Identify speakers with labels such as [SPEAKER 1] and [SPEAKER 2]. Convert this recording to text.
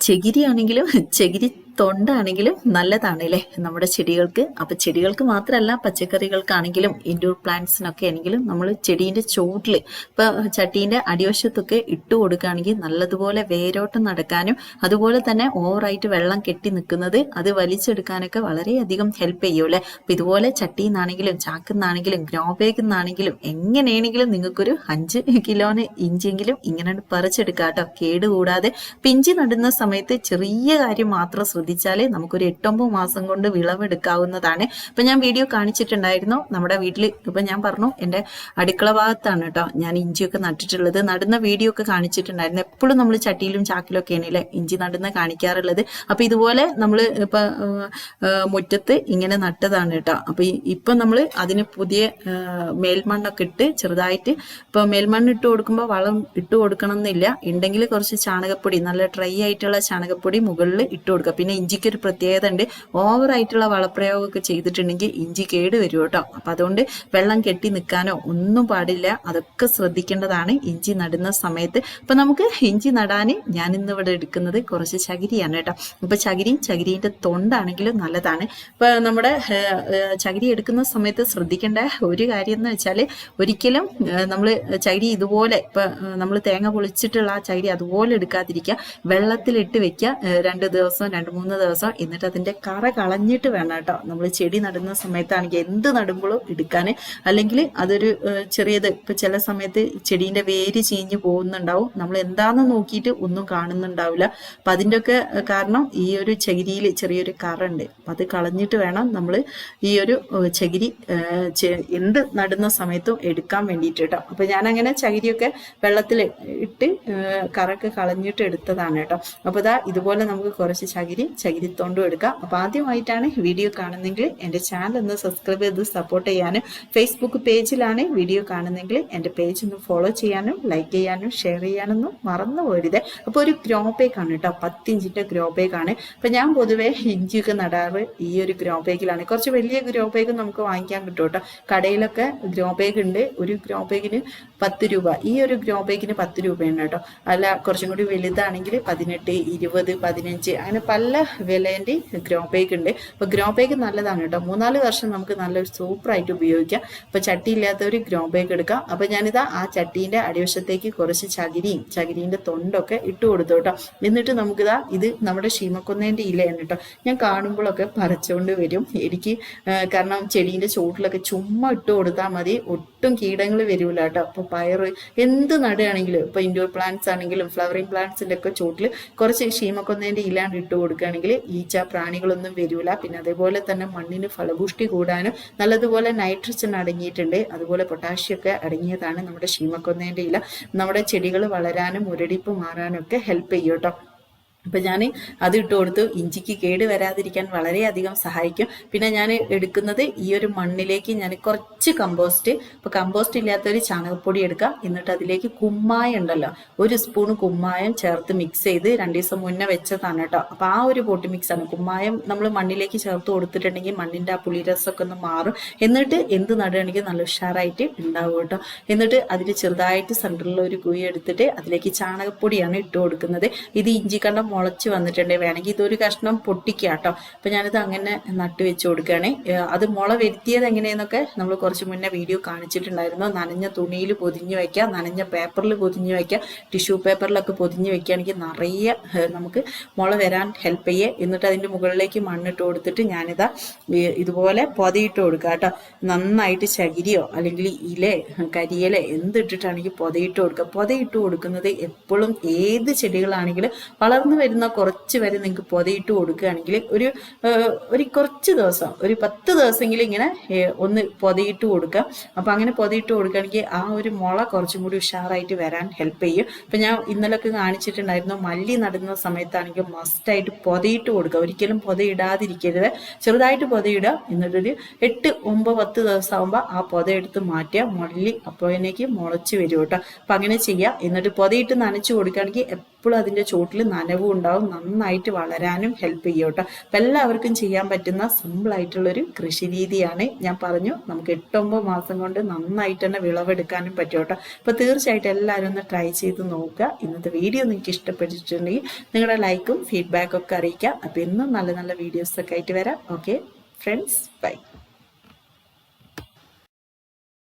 [SPEAKER 1] ചകിരി ആണെങ്കിലും ചകിരി തൊണ്ടാണെങ്കിലും നല്ലതാണ് അല്ലേ നമ്മുടെ ചെടികൾക്ക്? അപ്പൊ ചെടികൾക്ക് മാത്രമല്ല പച്ചക്കറികൾക്കാണെങ്കിലും ഇൻഡോർ പ്ലാന്റ്സിനൊക്കെ ആണെങ്കിലും നമ്മൾ ചെടീന്റെ ചോട്ടിൽ ഇപ്പൊ ചട്ടീന്റെ അടിവശത്തൊക്കെ ഇട്ട് കൊടുക്കുകയാണെങ്കിൽ നല്ലതുപോലെ വേരോട്ടം നടക്കാനും അതുപോലെ തന്നെ ഓവറായിട്ട് വെള്ളം കെട്ടി നിൽക്കുന്നത് അത് വലിച്ചെടുക്കാനൊക്കെ വളരെയധികം ഹെൽപ്പ് ചെയ്യും അല്ലേ? അപ്പൊ ഇതുപോലെ ചട്ടിന്നാണെങ്കിലും നിന്നാണെങ്കിലും ഗ്രോ ബാഗിൽ നിന്നാണെങ്കിലും എങ്ങനെയാണെങ്കിലും നിങ്ങൾക്കൊരു അഞ്ച് കിലോന് ഇഞ്ചെങ്കിലും ഇങ്ങനെ പറിച്ചെടുക്കാം കേട്ടോ കേടുകൂടാതെ പിഞ്ചി നടുന്ന സമയത്ത് ചെറിയ കാര്യം മാത്രം ശ്രദ്ധിച്ചാലേ നമുക്കൊരു എട്ടൊമ്പത് മാസം കൊണ്ട് വിളവെടുക്കാവുന്നതാണ്. ഇപ്പൊ ഞാൻ വീഡിയോ കാണിച്ചിട്ടുണ്ടായിരുന്നു. നമ്മുടെ വീട്ടിൽ ഇപ്പൊ ഞാൻ പറഞ്ഞു എന്റെ അടുക്കള ഭാഗത്താണ് കേട്ടോ ഞാൻ ഇഞ്ചിയൊക്കെ നട്ടിട്ടുള്ളത്. നടുന്ന വീഡിയോ ഒക്കെ കാണിച്ചിട്ടുണ്ടായിരുന്നു. എപ്പോഴും നമ്മൾ ചട്ടിയിലും ചാക്കിലും ഒക്കെ ആണല്ലേ ഇഞ്ചി നടുന്ന കാണിക്കാറുള്ളത്. അപ്പൊ ഇതുപോലെ നമ്മൾ ഇപ്പൊ മുറ്റത്ത് ഇങ്ങനെ നട്ടതാണ് കേട്ടോ. അപ്പൊ ഇപ്പം നമ്മൾ അതിന് പുതിയ മേൽമണ്ണൊക്കെ ഇട്ട് ചെറുതായിട്ട് ഇപ്പൊ മേൽമണ്ണ് ഇട്ട് കൊടുക്കുമ്പോൾ വളം ഇട്ട് കൊടുക്കണം എന്നില്ല ഉണ്ടെങ്കിൽ കുറച്ച് ചാണകപ്പൊടി നല്ല ഡ്രൈ ആയിട്ടുള്ള ചാണകപ്പൊടി മുകളിൽ ഇട്ട് കൊടുക്കുക. പിന്നെ ഇഞ്ചിക്ക് ഒരു പ്രത്യേകത ഉണ്ട് ഓവറായിട്ടുള്ള വളപ്രയോഗമൊക്കെ ചെയ്തിട്ടുണ്ടെങ്കിൽ ഇഞ്ചി കേട് വരും കേട്ടോ. അപ്പം അതുകൊണ്ട് വെള്ളം കെട്ടി നിൽക്കാനോ ഒന്നും പാടില്ല. അതൊക്കെ ശ്രദ്ധിക്കേണ്ടതാണ് ഇഞ്ചി നടുന്ന സമയത്ത്. അപ്പം നമുക്ക് ഇഞ്ചി നടാൻ ഞാൻ ഇന്നിവിടെ എടുക്കുന്നത് കുറച്ച് ചകിരിയാണ് കേട്ടോ. ഇപ്പം ചകിരിയും ചകിരീന്റെ തൊണ്ടാണെങ്കിലും നല്ലതാണ്. ഇപ്പം നമ്മുടെ ചകിരി എടുക്കുന്ന സമയത്ത് ശ്രദ്ധിക്കേണ്ട ഒരു കാര്യം എന്ന് വെച്ചാൽ ഒരിക്കലും നമ്മൾ ചകിരി ഇതുപോലെ ഇപ്പം നമ്മൾ തേങ്ങ പൊളിച്ചിട്ടുള്ള ആ ചകിരി അതുപോലെ എടുക്കാതിരിക്കുക. വെള്ളത്തിലിട്ട് വെക്കുക രണ്ട് ദിവസം രണ്ട് ദിവസം എന്നിട്ട് അതിന്റെ കറ കളഞ്ഞിട്ട് വേണം കേട്ടോ. നമ്മൾ ചെടി നടുന്ന സമയത്താണെങ്കിൽ എന്ത് നടുമ്പോഴും എടുക്കാൻ അല്ലെങ്കിൽ അതൊരു ചെറിയത് ഇപ്പൊ ചില സമയത്ത് ചെടീന്റെ വേര് ചീഞ്ഞു പോകുന്നുണ്ടാവും. നമ്മൾ എന്താണെന്ന് നോക്കിയിട്ട് ഒന്നും കാണുന്നുണ്ടാവില്ല. അപ്പൊ അതിന്റെ ഒക്കെ കാരണം ഈ ഒരു ചകിരിയിൽ ചെറിയൊരു കറ ഉണ്ട്. അപ്പൊ അത് കളഞ്ഞിട്ട് വേണം നമ്മൾ ഈ ഒരു ചകിരി എന്ത് നടുന്ന സമയത്തും എടുക്കാൻ വേണ്ടിയിട്ട് കേട്ടോ. അപ്പൊ ഞാനങ്ങനെ ചകിരിയൊക്കെ വെള്ളത്തിൽ ഇട്ട് കറൊക്കെ കളഞ്ഞിട്ട് എടുത്തതാണ് കേട്ടോ. അപ്പോൾ ഇതാ ഇതുപോലെ നമുക്ക് കുറച്ച് ചകിരി ചകിരിത്തോണ്ടും എടുക്കാം. അപ്പൊ ആദ്യമായിട്ടാണ് വീഡിയോ കാണുന്നെങ്കിൽ എന്റെ ചാനൽ ഒന്ന് സബ്സ്ക്രൈബ് ചെയ്ത് സപ്പോർട്ട് ചെയ്യാനും ഫേസ്ബുക്ക് പേജിലാണ് വീഡിയോ കാണുന്നെങ്കിൽ എന്റെ പേജ് ഒന്ന് ഫോളോ ചെയ്യാനും ലൈക്ക് ചെയ്യാനും ഷെയർ ചെയ്യാനൊന്നും മറന്നു പോരുത്. അപ്പൊ ഒരു ഗ്രോ ആണ് കേട്ടോ. പത്തിഞ്ചിന്റെ ഗ്രോ ആണ്. അപ്പൊ ഞാൻ പൊതുവെ ഇഞ്ചിയൊക്കെ നടാറ് ഈ ഒരു ഗ്രോ ബാഗിലാണ് കുറച്ച് വലിയ ഗ്രോ നമുക്ക് വാങ്ങിക്കാൻ കിട്ടും കേട്ടോ. കടയിലൊക്കെ ഗ്രോ ഉണ്ട്. ഒരു ഗ്രോ ബാഗിന് പത്ത് രൂപ. ഈ ഒരു ഗ്രോ ബാഗിന് പത്ത് രൂപയാണ് കേട്ടോ. അല്ല കുറച്ചും കൂടി വലുതാണെങ്കിൽ പതിനെട്ട് ഇരുപത് പതിനഞ്ച് അങ്ങനെ പല വിലേന്റെ ഗ്രോ പേക്ക് ഉണ്ട്. അപ്പൊ ഗ്രോ പേക്ക് നല്ലതാണ് കേട്ടോ. മൂന്നാൽ വർഷം നമുക്ക് നല്ലൊരു സൂപ്പർ ആയിട്ട് ഉപയോഗിക്കാം. അപ്പൊ ചട്ടി ഇല്ലാത്തവർ ഗ്രോ പേക്ക് എടുക്കാം. അപ്പൊ ഞാനിതാ ആ ചട്ടീന്റെ അടിവശത്തേക്ക് കുറച്ച് ചകിരിയും ചകിരീന്റെ തൊണ്ടൊക്കെ ഇട്ട് കൊടുത്തു കേട്ടോ. എന്നിട്ട് നമുക്കിതാ ഇത് നമ്മുടെ ശീമക്കൊന്നേന്റെ ഇലയാണ് കേട്ടോ. ഞാൻ കാണുമ്പോഴൊക്കെ പറിച്ചുകൊണ്ട് വരും. എനിക്ക് കാരണം ചെടീന്റെ ചുവട്ടിലൊക്കെ ചുമ്മാ ഇട്ട് കൊടുത്താൽ മതി. ഒട്ടും കീടങ്ങൾ വരില്ല കേട്ടോ. അപ്പൊ പയർ എന്ത് നടുകയാണെങ്കിലും ഇപ്പൊ ഇൻഡോർ പ്ലാന്റ്സ് ആണെങ്കിലും ഫ്ലവറിംഗ് പ്ലാന്റ്സിന്റെ ഒക്കെ ചുവട്ടിൽ കുറച്ച് ശീമക്കൊന്നേന്റെ ഇലാണ്ട് ഇട്ട് കൊടുക്കുകയാണെങ്കിൽ ഈച്ച പ്രാണികളൊന്നും വരൂല. പിന്നെ അതേപോലെ തന്നെ മണ്ണിന് ഫലപുഷ്ടി കൂടാനും നല്ലതുപോലെ നൈട്രജൻ അടങ്ങിയിട്ടുണ്ട്. അതുപോലെ പൊട്ടാഷ്യം ഒക്കെ അടങ്ങിയതാണ് നമ്മുടെ ശീമക്കൊന്നേന്റെ ഇല നമ്മുടെ ചെടികൾ വളരാനും മുരടിപ്പ് മാറാനും ഒക്കെ ഹെൽപ്പ് ചെയ്യും കേട്ടോ. അപ്പൊ ഞാൻ അത് ഇട്ട് കൊടുത്തു. ഇഞ്ചിക്ക് കേട് വരാതിരിക്കാൻ വളരെയധികം സഹായിക്കും. പിന്നെ ഞാൻ എടുക്കുന്നത് ഈ ഒരു മണ്ണിലേക്ക് ഞാൻ കുറച്ച് കമ്പോസ്റ്റ് ഇപ്പൊ കമ്പോസ്റ്റ് ഇല്ലാത്തൊരു ചാണകപ്പൊടി എടുക്കാം എന്നിട്ട് അതിലേക്ക് കുമ്മായം ഉണ്ടല്ലോ ഒരു സ്പൂൺ കുമ്മായം ചേർത്ത് മിക്സ് ചെയ്ത് രണ്ട് ദിവസം മുന്നേ വെച്ചതാണ് കേട്ടോ. അപ്പൊ ആ ഒരു പൊട്ടി ആണ്. കുമ്മായം നമ്മൾ മണ്ണിലേക്ക് ചേർത്ത് കൊടുത്തിട്ടുണ്ടെങ്കിൽ മണ്ണിന്റെ ആ പുളിരസമൊക്കെ ഒന്ന് മാറും. എന്നിട്ട് എന്ത് നടുകയാണെങ്കിൽ നല്ല ഉഷാറായിട്ട് ഉണ്ടാവും കേട്ടോ. എന്നിട്ട് അതിൽ ചെറുതായിട്ട് സെന്ററിൽ ഒരു കുഴി എടുത്തിട്ട് അതിലേക്ക് ചാണകപ്പൊടിയാണ് ഇട്ട് കൊടുക്കുന്നത്. ഇത് ഇഞ്ചിക്കണ്ടം മുളച്ച് വന്നിട്ടുണ്ട്. വേണമെങ്കിൽ ഇതൊരു കഷ്ണം പൊട്ടിക്കുക കേട്ടോ അപ്പൊ ഞാനിത് അങ്ങനെ നട്ട് വെച്ച് കൊടുക്കുകയാണ്. അത് മുള വരുത്തിയത് എങ്ങനെയെന്നൊക്കെ നമ്മൾ കുറച്ച് മുന്നേ വീഡിയോ കാണിച്ചിട്ടുണ്ടായിരുന്നു. നനഞ്ഞ തുണിയിൽ പൊതിഞ്ഞ് വെക്കുക നനഞ്ഞ പേപ്പറിൽ പൊതിഞ്ഞ് വെക്കുക ടിഷ്യൂ പേപ്പറിലൊക്കെ പൊതിഞ്ഞ് വെക്കുകയാണെങ്കിൽ നിറയെ നമുക്ക് മുള വരാൻ ഹെൽപ്പ് ചെയ്യേ. എന്നിട്ട് അതിന്റെ മുകളിലേക്ക് മണ്ണിട്ട് കൊടുത്തിട്ട് ഞാനിതാ ഇതുപോലെ പൊതയിട്ട് കൊടുക്കുക കേട്ടോ. നന്നായിട്ട് ചകിരിയോ അല്ലെങ്കിൽ ഇല കരിയില എന്തിട്ടിട്ടാണെങ്കിൽ പൊതയിട്ട് കൊടുക്കുക. പൊതയിട്ട് കൊടുക്കുന്നത് എപ്പോഴും ഏത് ചെടികളാണെങ്കിലും വളർന്നു വരുന്ന കുറച്ച് വരെ നിങ്ങൾക്ക് പൊതയിട്ട് കൊടുക്കുകയാണെങ്കിൽ ഒരു ഒരു കുറച്ച് ദിവസം ഒരു പത്ത് ദിവസമെങ്കിലും ഇങ്ങനെ ഒന്ന് പൊതയിട്ട് കൊടുക്കുക അപ്പം അങ്ങനെ പൊതയിട്ട് കൊടുക്കുകയാണെങ്കിൽ ആ ഒരു മുള കുറച്ചും കൂടി ഉഷാറായിട്ട് വരാൻ ഹെൽപ്പ് ചെയ്യും. അപ്പം ഞാൻ ഇന്നലൊക്കെ കാണിച്ചിട്ടുണ്ടായിരുന്നു മല്ലി നടുന്ന സമയത്താണെങ്കിൽ മസ്റ്റായിട്ട് പൊതയിട്ട് കൊടുക്കുക. ഒരിക്കലും പൊതയിടാതിരിക്കരുത്. ചെറുതായിട്ട് പൊതയിടുക. എന്നിട്ടൊരു എട്ട് ഒമ്പത് പത്ത് ദിവസം ആകുമ്പോൾ ആ പൊത എടുത്ത് മാറ്റുക. മല്ലി അപ്പോഴേക്ക് മുളച്ച് വരും കേട്ടോ. അപ്പം അങ്ങനെ ചെയ്യുക എന്നിട്ട് പൊതയിട്ട് നനച്ച് കൊടുക്കുകയാണെങ്കിൽ എപ്പോഴും അതിന്റെ ചോട്ടിൽ നനവും ഉണ്ടാവും. നന്നായിട്ട് വളരാനും ഹെൽപ്പ് ചെയ്യും കേട്ടോ. അപ്പം എല്ലാവർക്കും ചെയ്യാൻ പറ്റുന്ന സിമ്പിളായിട്ടുള്ളൊരു കൃഷി രീതിയാണ് ഞാൻ പറഞ്ഞു. നമുക്ക് എട്ടൊമ്പത് മാസം കൊണ്ട് നന്നായിട്ട് തന്നെ വിളവെടുക്കാനും പറ്റും കേട്ടോ. അപ്പോൾ തീർച്ചയായിട്ടും എല്ലാവരും ഒന്ന് ട്രൈ ചെയ്ത് നോക്കുക. ഇന്നത്തെ വീഡിയോ നിങ്ങൾക്ക് ഇഷ്ടപ്പെട്ടിട്ടുണ്ടെങ്കിൽ നിങ്ങളുടെ ലൈക്കും ഫീഡ്ബാക്കും ഒക്കെ അറിയിക്കാം അപ്പോൾ ഇന്നും നല്ല നല്ല വീഡിയോസൊക്കെ ആയിട്ട് വരാം. Okay friends bye